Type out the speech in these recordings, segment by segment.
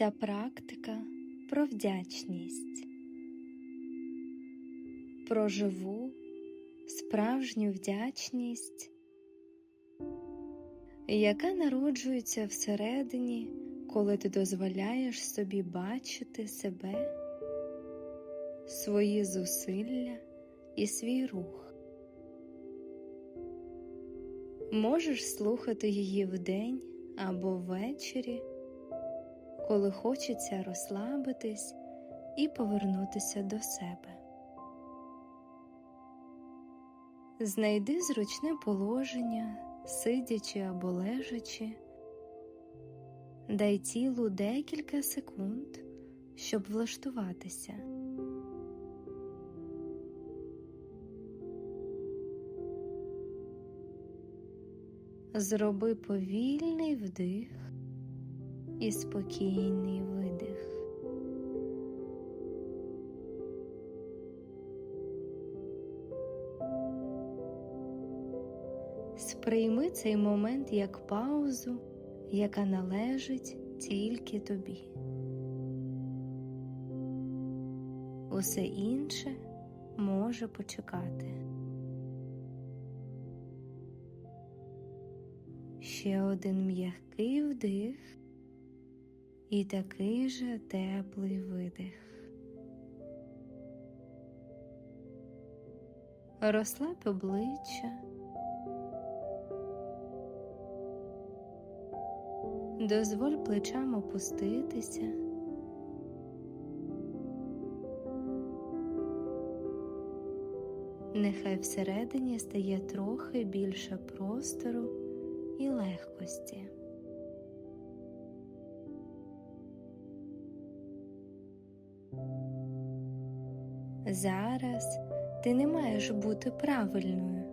Ця практика про вдячність, про живу, справжню вдячність, яка народжується всередині, коли ти дозволяєш собі бачити себе, свої зусилля і свій рух. Можеш слухати її вдень або ввечері, коли хочеться розслабитись і повернутися до себе. Знайди зручне положення, сидячи або лежачи, дай тілу декілька секунд, щоб влаштуватися. Зроби повільний вдих і спокійний видих. Сприйми цей момент як паузу, яка належить тільки тобі. Усе інше може почекати. Ще один м'який вдих і такий же теплий видих. Розслаб обличчя. Дозволь плечам опуститися. Нехай всередині стає трохи більше простору і легкості. Зараз ти не маєш бути правильною.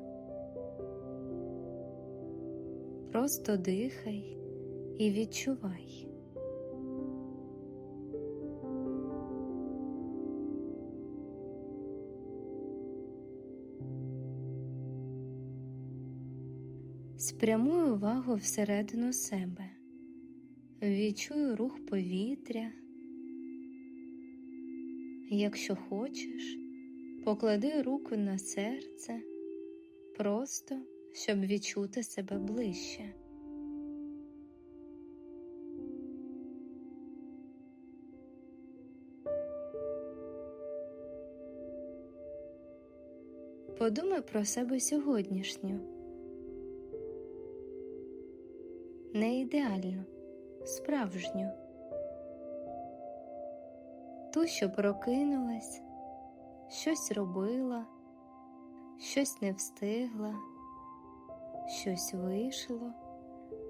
Просто дихай і відчувай. Спрямуй увагу всередину себе, відчуй рух повітря. Якщо хочеш, поклади руку на серце, просто щоб відчути себе ближче. Подумай про себе сьогоднішню. Не ідеально, справжню. Ту, що прокинулась, щось робила, щось не встигла, щось вийшло,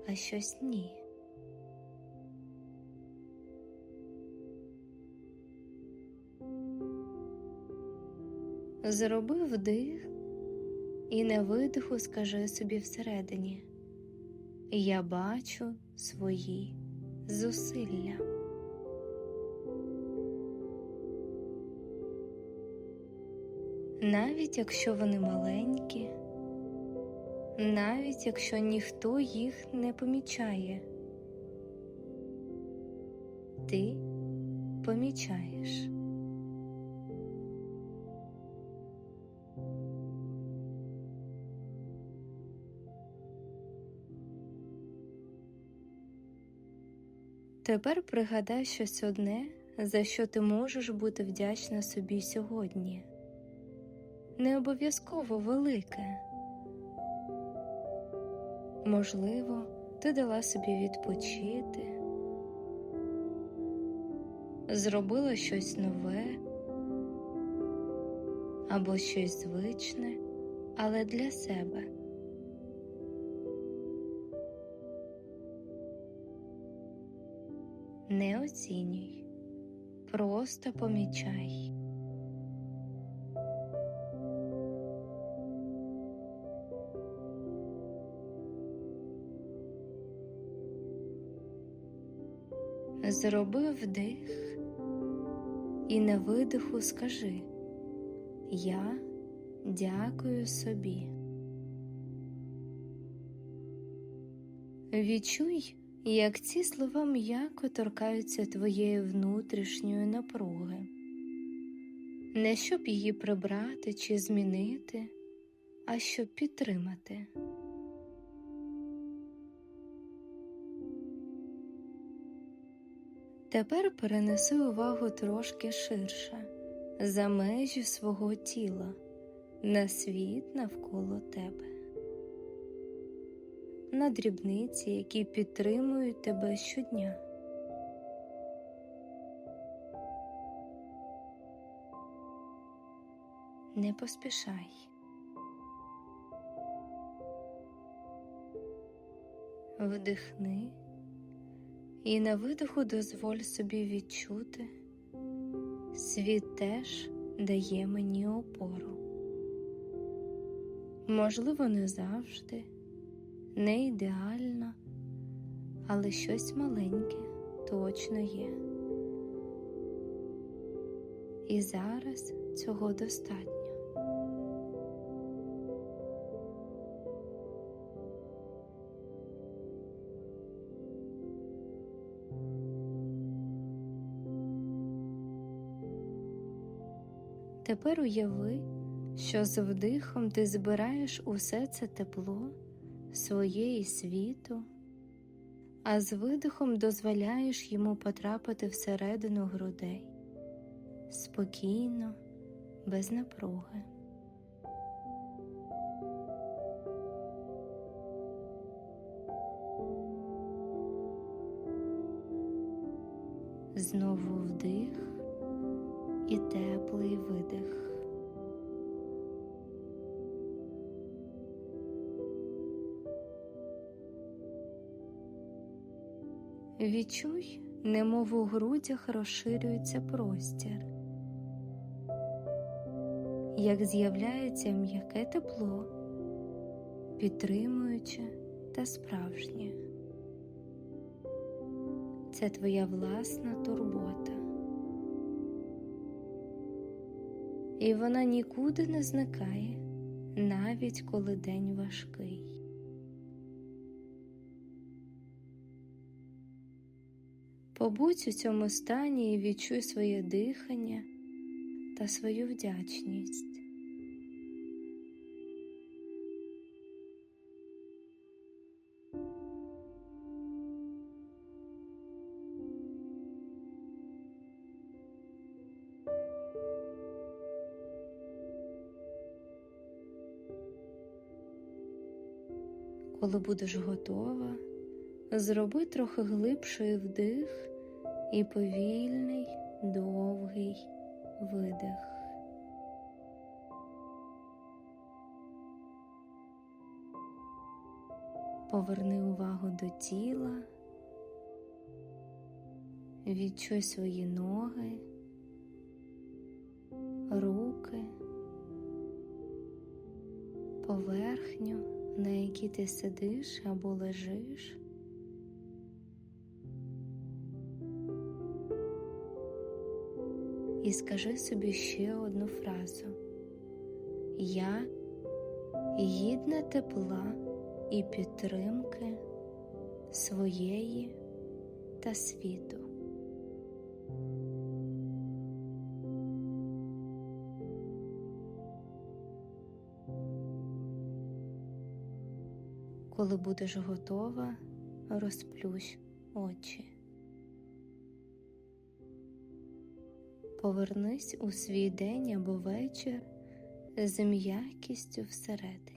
а щось ні. Зроби вдих і на видиху скажи собі всередині Я бачу свої зусилля. Навіть якщо вони маленькі, навіть якщо ніхто їх не помічає, ти помічаєш. Тепер пригадай щось одне, за що ти можеш бути вдячна собі сьогодні. Не обов'язково велике. Можливо, ти дала собі відпочити, зробила щось нове або щось звичне, але для себе. Не оцінюй, просто помічай. Зроби вдих і на видиху скажи Я дякую собі. Відчуй, як ці слова м'яко торкаються твоєї внутрішньої напруги, не щоб її прибрати чи змінити, а щоб підтримати. Тепер перенеси увагу трошки ширше, за межі свого тіла, на світ навколо тебе, на дрібниці, які підтримують тебе щодня. Не поспішай. Вдихни і на видоху дозволь собі відчути, світ теж дає мені опору. Можливо, не завжди, не ідеально, але щось маленьке точно є. І зараз цього достатньо. Тепер уяви, що з вдихом ти збираєш усе це тепло своєї світу, а з видихом дозволяєш йому потрапити всередину грудей спокійно, без напруги. Знову вдих і теплий видих. Відчуй, немов у грудях розширюється простір, як з'являється м'яке тепло, підтримуюче та справжнє. Це твоя власна турбота. І вона нікуди не зникає, навіть коли день важкий. Побудь у цьому стані і відчуй своє дихання та свою вдячність. Коли будеш готова, зроби трохи глибший вдих і повільний довгий видих. Поверни увагу до тіла, відчуй свої ноги, руки, поверхню, на якій ти сидиш або лежиш. І скажи собі ще одну фразу. Я гідна тепла і підтримки своєї та світу. Коли будеш готова, розплющ очі. Повернись у свій день або вечір з м'якістю всередині.